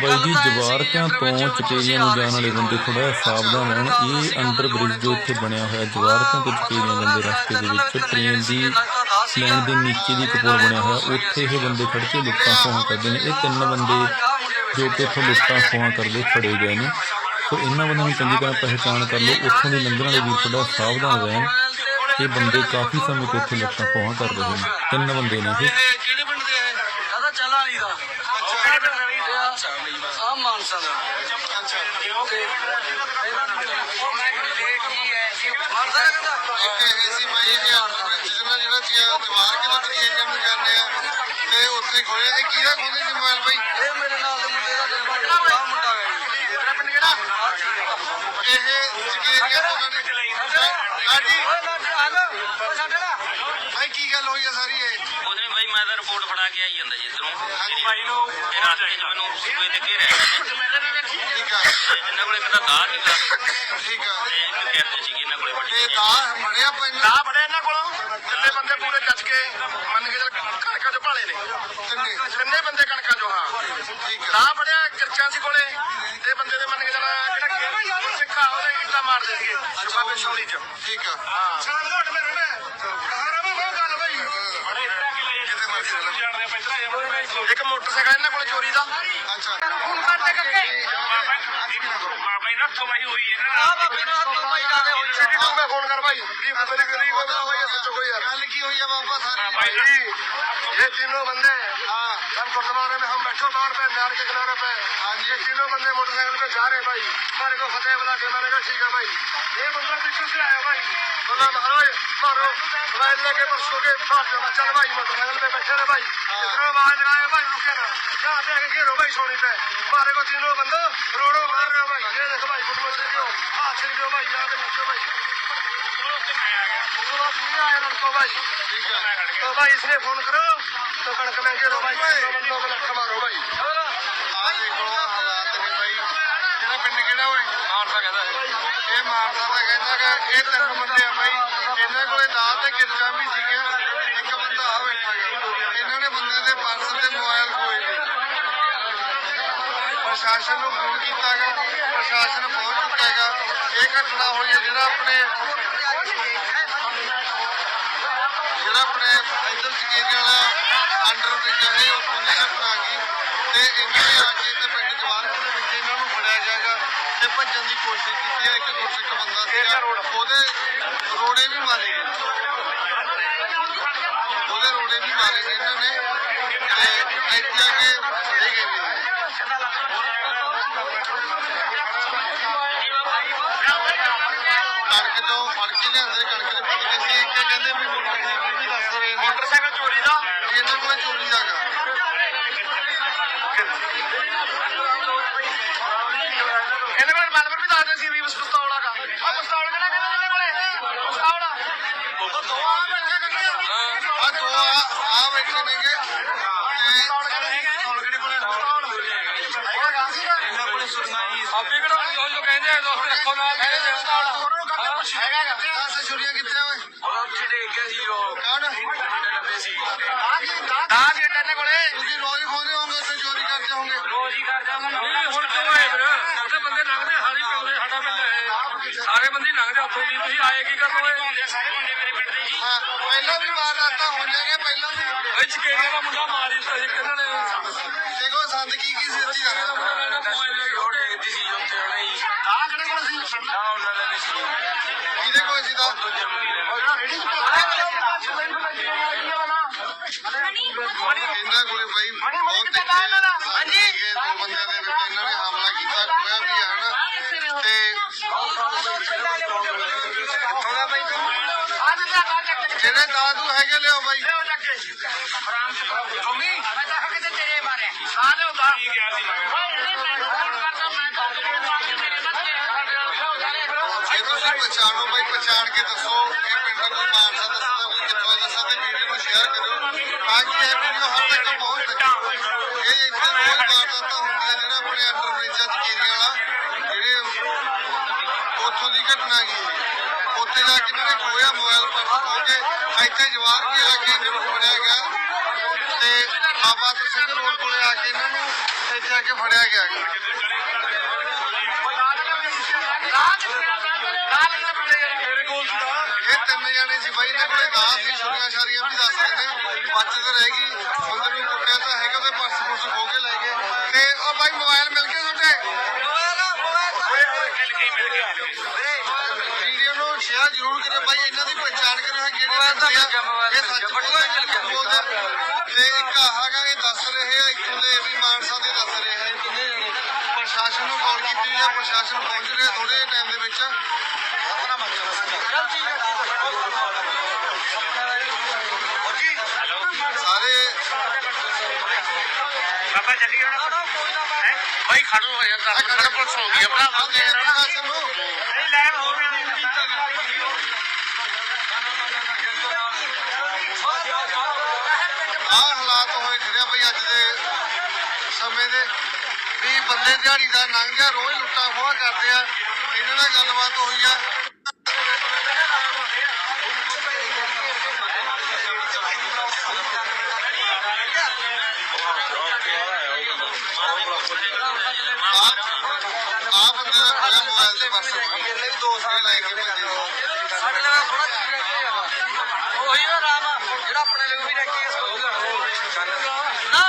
ਬਾਈ ਜੀ ਜਵਾਰਕਿਆਂ ਤੋਂ ਚਕੇਰੀਆਂ ਨੂੰ ਜਾਣ ਵਾਲੇ ਬੰਦੇ ਥੋੜਾ ਸਾਵਧਾਨ ਰਹਿਣ। ਇਹ ਅੰਡਰ ਬ੍ਰਿਜ ਜੋ ਇੱਥੇ ਬਣਿਆ ਹੋਇਆ ਜਵਾਰਕਿਆਂ ਤੋਂ ਚਕੇਰੀਆਂ ਜਾਂਦੇ ਰਸਤੇ ਦੇ ਵਿੱਚ ਟ੍ਰੇਨ ਦੀ ਲਾਈਨ ਦੇ ਨੀਚੇ ਦੀ ਕਪੂਰ ਬਣਿਆ ਹੋਇਆ ਉੱਥੇ ਇਹ ਬੰਦੇ ਖੜ ਕੇ ਲੁੱਟਾਂ ਖੋਹਾਂ ਕਰਦੇ ਨੇ। ਇਹ ਤਿੰਨ ਬੰਦੇ ਜੋ ਕਿ ਇੱਥੋਂ ਲੁੱਟਾਂ ਖੋਹਾਂ ਕਰਦੇ ਫੜੇ ਗਏ ਨੇ। ਸੋ ਇਹਨਾਂ ਬੰਦਿਆਂ ਨੂੰ ਚੰਗੀ ਤਰ੍ਹਾਂ ਪਹਿਚਾਣ ਕਰ ਲਓ ਉੱਥੋਂ ਦੇ ਲੰਘਣ ਵਾਲੇ ਵੀਰ ਥੋੜਾ ਸਾਵਧਾਨ ਰਹਿਣ। ਇਹ ਬੰਦੇ ਕਾਫੀ ਸਮੇਂ ਤੋਂ ਇੱਥੇ ਲੁੱਟਾਂ ਖੋਹਾਂ ਕਰ ਰਹੇ ਨੇ। ਤਿੰਨ ਬੰਦੇ ਨੇ ਇਹ। ਕਿਹੜੇ ਪਿੰਡ ਦੇ ਆ ਦਾਦਾ ਚਲਾ ਆਈ ਦਾ ਅੱਛਾ ਆ ਮਾਨਸਾ ਦਾ। ਓਕੇ ਮਾਨਸਾ ਦਾ ਕਹਿੰਦਾ ਇੱਕ ਇਹ ਸੀ ਬਾਈ ਇਹ ਆਰਡਰ ਵਿੱਚ ਜਿਹੜਾ ਜਿਹੜਾ ਚੀਆ ਦੀਵਾਰ ਕੇ ਲੱਗ ਏਰੀਆ ਨੂੰ ਜਾਂਦੇ ਆ। ਤੇ ਉੱਥੇ ਖੋਲੇ ਤੇ ਕਿਹਦਾ ਖੋਲੇ ਸੀ ਮੋਬਾਈਲ ਬਾਈ ਇਹ ਮੇਰੇ ਨਾਲ ਦੇ ਮੁੰਡੇ ਦਾ ਨੰਬਰ ਆ ਮੁੰਡਾ ਹੈ ਤੇਰਾ ਪਿੰਡ ਕਿਹੜਾ ਇਹ ਉਹਨਾਂ ਨੇ ਹਾਂਜੀ। ਓਏ ਨਾ ਆ ਓਏ ਸਾਡੇ ਨਾਲ। ਬਾਈ ਕੀ ਗੱਲ ਹੋਈ ਆ ਸਾਰੀ ਇਹ? ਉਹਦੇ ਬਾਈ ਮੈਂ ਤਾਂ ਰਿਪੋਰਟ ਫੜਾ ਕੇ ਆਈ ਜਾਂਦਾ ਜੀ ਇਧਰੋਂ। ਭਾਈ ਨੂੰ ਤੇ ਰਸਤੇ 'ਚ ਮੈਨੂੰ ਸੂਏ ਤੇ ਘੇਰਿਆ ਇਹਨੇ। ਠੀਕ ਆ। ਇਹਨਾਂ ਕੋਲੇ ਇੱਕ ਤਾਂ ਦਾਰ ਸੀਗਾ ਠੀਕ ਆ। ਤੇ ਇੱਕ ਕੈਪ ਸੀਗੀ ਇਹਨਾਂ ਕੋਲੇ ਵੱਡੀ ਤੇ ਜਿਹੀ। ਦਾ ਬੜਿਆ ਪੈਨ ਆ ਬੜੇ ਇਹਨਾਂ ਕੋਲੋਂ? ਤਿੰਨੇ ਬੰਦੇ ਪੂਰੇ ਜੱਜ ਕੇ ਮੰਨ ਕੇ ਚੱਲ ਕਣਕਾਂ ਚੋਂ ਭਾਲੇ ਨੇ। ਕਿੰਨੇ? ਤਿੰਨੇ ਬੰਦੇ ਕਣਕਾਂ ਚੋਂ ਹਾਂ। ਠੀਕ ਆ। ਆ ਬੜਿਆ ਕਿਰਚਾਂ ਸੀ ਕੋਲੇ। ਤੇ ਬੰਦੇ ਦੇ ਮੰਨ ਕੇ ਚੱਲ ਜਿਹੜਾ ਸਿੱਖਾ ਉਹਦੇ ਇੱਟਾਂ ਮਾਰਦੇ ਸੀਗੇ ਬਾਬੇ ਸ਼ੌਲੀ ਚ। ਠੀਕ ਆ। ਹਾਂ। ਨੇ ਮੈਂ ਬਹੁਤ ਗੱਲ ਬਈ। ਇੱਕ ਮੋਟਰਸਾਈਕਲ ਇਹਨਾਂ ਕੋਲੇ ਚੋਰੀ ਦਾ। ਅੱਛਾ। ਫੋਨ ਕਰਦੇ ਕੱਕੇ। ना ये तीनों बंदे हम गुरुद्वारे में हम बैठो बाढ़ पे नहर के किनारे पे। ये तीनों बंदे मोटरसाइकिल पे जा रहे भाई। हमारे को फतेह बुला के मैंने कहा ठीक है भाई। ये बंदा पीछे से आया भाई। बोला मारो मारो। मोबाइल लेके परसों के भाग जाना। चल भाई मोटरसाइकिल पे बैठे रहे भाई। इतना बाहर लगाए भाई रुके ना यहाँ पे घेरो भाई सोनी पे। हमारे को तीनों बंदो रोडो मार रहे भाई। ये देखो भाई फुटबॉल से क्यों हाथ से क्यों भाई यहाँ पे नीचे भाई उसके बाद नहीं आया लड़को भाई ਠੀਕ ਆ तो भाई इसने फोन करो तो कणक में घेरो भाई तीनों बंदों को लटका मारो भाई ਆ ਦੇਖੋ ਆਹ ਹਾਲਾਤ ਨੇ ਬਾਈ ਤੇਰਾ ਪਿੰਡ ਕਿਹੜਾ ਓਏ ਮਾਨਸਾ ਕਹਿੰਦਾ ਇਹ ਮਾਨਸਾ ਦਾ ਕਹਿੰਦਾ ਕਿ ਇਹ ਤਿੰਨ ਬੰਦੇ ਆ ਬਾਈ ਇਹਨਾਂ ਕੋਲੇ ਦਾਤ ਤੇ ਕਿਰਚਾਂ ਵੀ ਸੀਗੀਆਂ ਪ੍ਰਸ਼ਾਸਨ ਨੂੰ ਫੋਨ ਕੀਤਾ ਗਾ ਪ੍ਰਸ਼ਾਸਨ ਪਹੁੰਚ ਚੁੱਕਾ ਹੈਗਾ। ਇਹ ਘਟਨਾ ਹੋਈ ਹੈ ਜਿਹੜਾ ਆਪਣੇ ਜਿਹੜਾ ਆਪਣੇ ਇਧਰ ਚਕੇਰੀ ਵਾਲਾ ਅੰਡਰ ਬ੍ਰਿਜ ਹੈ ਉੱਥੋਂ ਦੀ ਘਟਨਾ ਆ ਗਈ ਤੇ ਇਹਨਾਂ ਨੇ ਆ ਕੇ ਤੇ ਪਿੰਡ ਜਵਾਰਪੁਰ ਦੇ ਵਿੱਚ ਇਹਨਾਂ ਨੂੰ ਫੜਿਆ ਜਾਏਗਾ ਤੇ ਭੱਜਣ ਦੀ ਕੋਸ਼ਿਸ਼ ਕੀਤੀ ਹੈ। ਇੱਕ ਗੁਰਸਿੱਖ ਬੰਦਾ ਸੀਗਾ ਉਹਦੇ ਰੋੜੇ ਵੀ ਮਾਰੇ ਗਏ। ਉਹਦੇ ਰੋੜੇ ਵੀ ਮਾਰੇ ਨੇ ਇਹਨਾਂ ਨੇ। ਤੇ ਇੱਥੇ ਪਿਸਤੌਲ ਕਿਹੜਾ ਕਹਿੰਦਾ ਇਹਨੇ ਕੋਲੇ? ਪਿਸਤੌਲ। ਦੋ ਆ ਬੈਠੇ ਕੱਢੇ ਆ ਦੋ ਆ ਆ ਬੈਠੇ ਨੇਗੇ ਤੇ ਪਿਸਤੌਲ ਕਿਹੜੇ ਕੋਲੇ? ਪਿਸਤੌਲ। ਹੈਗਾ ਇਹਨਾਂ ਕੋਲ ਸੁਣਾਈ ਆਪੀ ਕਿਹੜਾ ਉਹ ਜੋ ਕਹਿੰਦੇ ਆ ਦੋਸਤ ਰੱਖੋ ਨਾ ਕਹਿੰਦੇ ਪਿਸਤੌਲ। ਉਹਨਾਂ ਨੂੰ ਕੱਢ ਪੁੱਛ। ਹੈਗਾ ਹੈਗਾ ਆ ਸੇ ਛੁਰੀਆਂ ਕਿੱਥੇ ਆ ਓਏ? ਉਹ ਜਿਹੜੇ ਗਿਆ ਸੀ ਉਹ। ਕੌਣ? ਡੱਬੇ ਸੀ ਆ ਕੀ ਦਾ ਕੀ ਇਹਨੇ ਕੋਲੇ? ਤੁਸੀਂ ਰੋਜ਼ ਖੋਦੇ ਹੋਗੇ ਤੇ ਚੋਰੀ ਕਰਦੇ ਹੋਗੇ ਰੋਜ਼ ਹੀ ਕਰਦਾ ਹੁਣ ਨਹੀਂ ਹੁਣ ਕਿਉਂ ਆਏ ਫਿਰ? ਉੱਥੇ ਬੰਦੇ ਲੰਘਦੇ ਹਾਰੀ ਪਿੰਦੇ ਸਾਡਾ ਪਿੰਡ ਇਹ ਸਾਰੇ ਬੰਦੇ ਹੀ ਲੰਘਦੇ ਉੱਥੋਂ ਦੀ ਤੁਸੀਂ ਆਏ ਕੀ ਕਰਨ ਹੋਏ ਸਾਰੇ ਮੁੰਡੇ ਮੇਰੇ ਪਿੰਡ ਦੇ ਜੀ ਹਾਂ ਪਹਿਲਾਂ ਵੀ ਵਾਰਦਾਤਾਂ ਹੋਈਆਂ ਨੇ ਪਹਿਲਾਂ ਵੀ ਇਹ ਚਕੇਰੀਆਂ ਦਾ ਮੁੰਡਾ ਮਾਰ ਦਿੱਤਾ ਸੀ ਕਿਹਨਾਂ ਨੇ ਦੇਖੋ ਸੰਦ ਕੀ ਕੀ ਸੀ ਅੱਛੀ ਗੱਲ ਮੋਬਾਈਲ ਲੈ ਕੇ ਉਹਦੇ ਦੀ ਸੀ ਉੱਥੇ ਉਹਨੇ ਹੀ ਆ ਕਿਹੜੇ ਕੋਲ ਸੀ ਆ ਉਹਨਾਂ ਦੇ ਸੀ ਕਿਹਦੇ ਕੋਲ ਸੀ ਤਾਂ ਇਹਨਾਂ ਕੋਲੇ ਬਾਈ ਬਹੁਤ ਤਿੱਖੇ ਸੰਦ ਸੀਗੇ ਦੋ ਬੰਦਿਆਂ ਦੇ ਵਿੱਚ ਇਹਨਾਂ ਨੇ ਹਮਲਾ ਕੀਤਾ ਕੋਇਆ ਵੀ ਹੈ ਨਾ ਤੇ ਜਿਹੜੇ ਦਾਦੂ ਹੈਗੇ ਲਿਓ ਬਾਈ। ਜੇ ਤੁਸੀਂ ਪਛਾਣੋ ਬਾਈ ਪਛਾਣ ਕੇ ਦੱਸੋ ਇਹ ਪਿੰਡ ਦਾ ਕੋਈ ਮਾਨਸਾ ਦੱਸਦਾ ਕੋਈ ਕਿੱਥੋਂ ਦੱਸਦਾ ਤੇ ਵੀਡੀਓ ਨੂੰ ਸ਼ੇਅਰ ਕਰਿਓ। ਤਾਂ ਕਿ ਇਹ ਵੀਡੀਓ ਹਰ ਤੱਕ ਪਹੁੰਚ ਸਕੇ। ਇਹ ਇੱਥੇ ਰੋਜ਼ ਵਾਰਦਾਤਾਂ ਹੁੰਦੀਆਂ ਜਿਹੜਾ ਆਪਣੇ ਅੰਡਰ ਬ੍ਰਿਜਾਂ ਚ ਕੇਰੀਆਂ ਵਾਲਾ ਜਿਹੜੇ ਉੱਥੋਂ ਦੀ ਘਟਨਾ ਗਈ ਉੱਥੇ ਜਾ ਮੋਬਾਈਲ ਪਰਸ ਖੋ ਇੱਥੇ ਜਵਾਰ ਕੇ ਆ ਕੇ ਇਹਨਾਂ ਨੂੰ ਫੜਿਆ ਗਿਆ। ਤੇ ਬਾਬਾ ਸਿੰਘ ਰੋਡ ਕੋਲੇ ਆ ਕੇ ਇਹਨਾਂ ਨੂੰ ਇੱਥੇ ਆ ਕੇ ਫੜਿਆ ਗਿਆ। ਇਹ ਤਿੰਨ ਜਣੇ ਸੀ ਬਾਈ, ਇਹਨਾਂ ਕੋਲੇ ਦਾਸ ਸੀ ਛੁਰੀਆਂ ਛਾਰੀਆਂ ਵੀ ਦੱਸ ਰਹੇ ਨੇ ਬਚਤ ਰਹਿ ਗਈ ਬੰਦੇ ਨੂੰ ਕੁੱਟਿਆ ਤਾਂ ਹੈਗਾ ਉਹਦੇ ਪਰਸ ਪੁਰਸ ਖੋ ਕੇ ਲੈ ਗਏ ਤੇ ਉਹ ਬਾਈ ਮੋਬਾਈਲ ਮਿਲ ਗਏ ਤੁਹਾਡੇ ਸ਼ੇਅਰ ਜ਼ਰੂਰ ਕਰਿਓ ਬਾਈ ਇਹਨਾਂ ਦੀ ਪਛਾਣ ਕਰਿਓ ਕਿਹੜੇ ਮੋਬਾਈਲ ਤਾਂ ਬੰਦੇ ਆ। ਮਿਲ ਗਿਆ, ਮੋਬਾਈਲ ਇਹ ਮਿਲ ਸੱਚ ਗਿਆ, ਬੋਲਦੇ ਆ ਕਿ ਝੂਠ ਬੋਲਦੇ ਆ। ਤੇ ਇੱਕ ਆਹਾਗਾ ਇਹ ਦੱਸ ਰਹੇ ਆ ਇੱਥੋਂ ਦੇ ਵੀ ਮਾਨਸਾ ਦੇ ਦੱਸ ਰਹੇ ਆ ਇਹ ਕਿੰਨੇ ਜਣੇ ਪ੍ਰਸ਼ਾਸਨ ਨੂੰ ਕਾਲ ਕੀਤੀ ਆ ਪ੍ਰਸ਼ਾਸਨ ਪਹੁੰਚ ਰਿਹਾ ਥੋੜੇ ਟਾਈਮ ਦੇ ਵਿੱਚ। ਸਾਰੇ ਬਾਬਾ ਚੱਲੀ ਜਾਣਾ ਹੈ? ਬਾਈ ਖੜੋ ਹੋ ਜਾਂਦਾ ਖੜਾ ਪੁਲਿਸ ਹੋ ਗਈ ਆਪਣਾ ਨਹੀਂ ਲੈਣ ਹੋ ਗਿਆ ਆਹ ਹਾਲਾਤ ਹੋਏ ਖੜੇ ਆ ਬਈ ਅੱਜ ਦੇ ਸਮੇਂ ਦੇ ਵੀ ਬੰਦੇ ਦਿਹਾੜੀ ਦਾ ਲੰਘ ਰੋਜ਼ ਲੁੱਟਾਂ ਖੋਹਾਂ ਕਰਦੇ ਆ। ਇਹਨਾਂ ਨਾਲ ਗੱਲਬਾਤ ਹੋਈ ਆ। ਬੰਦੇ ਦਾ ਦੇ ਪਾਸੇ ਇਹਨੇ ਵੀ ਦੋ ਸਾਲ ਲੈ ਉਹੀ ਨਾ ਆ, ਜਿਹੜਾ ਆਪਣੇ ਲਈ ਵੀ ਰੱਖੀ ਇਸ ਕੋਲ ਨਾ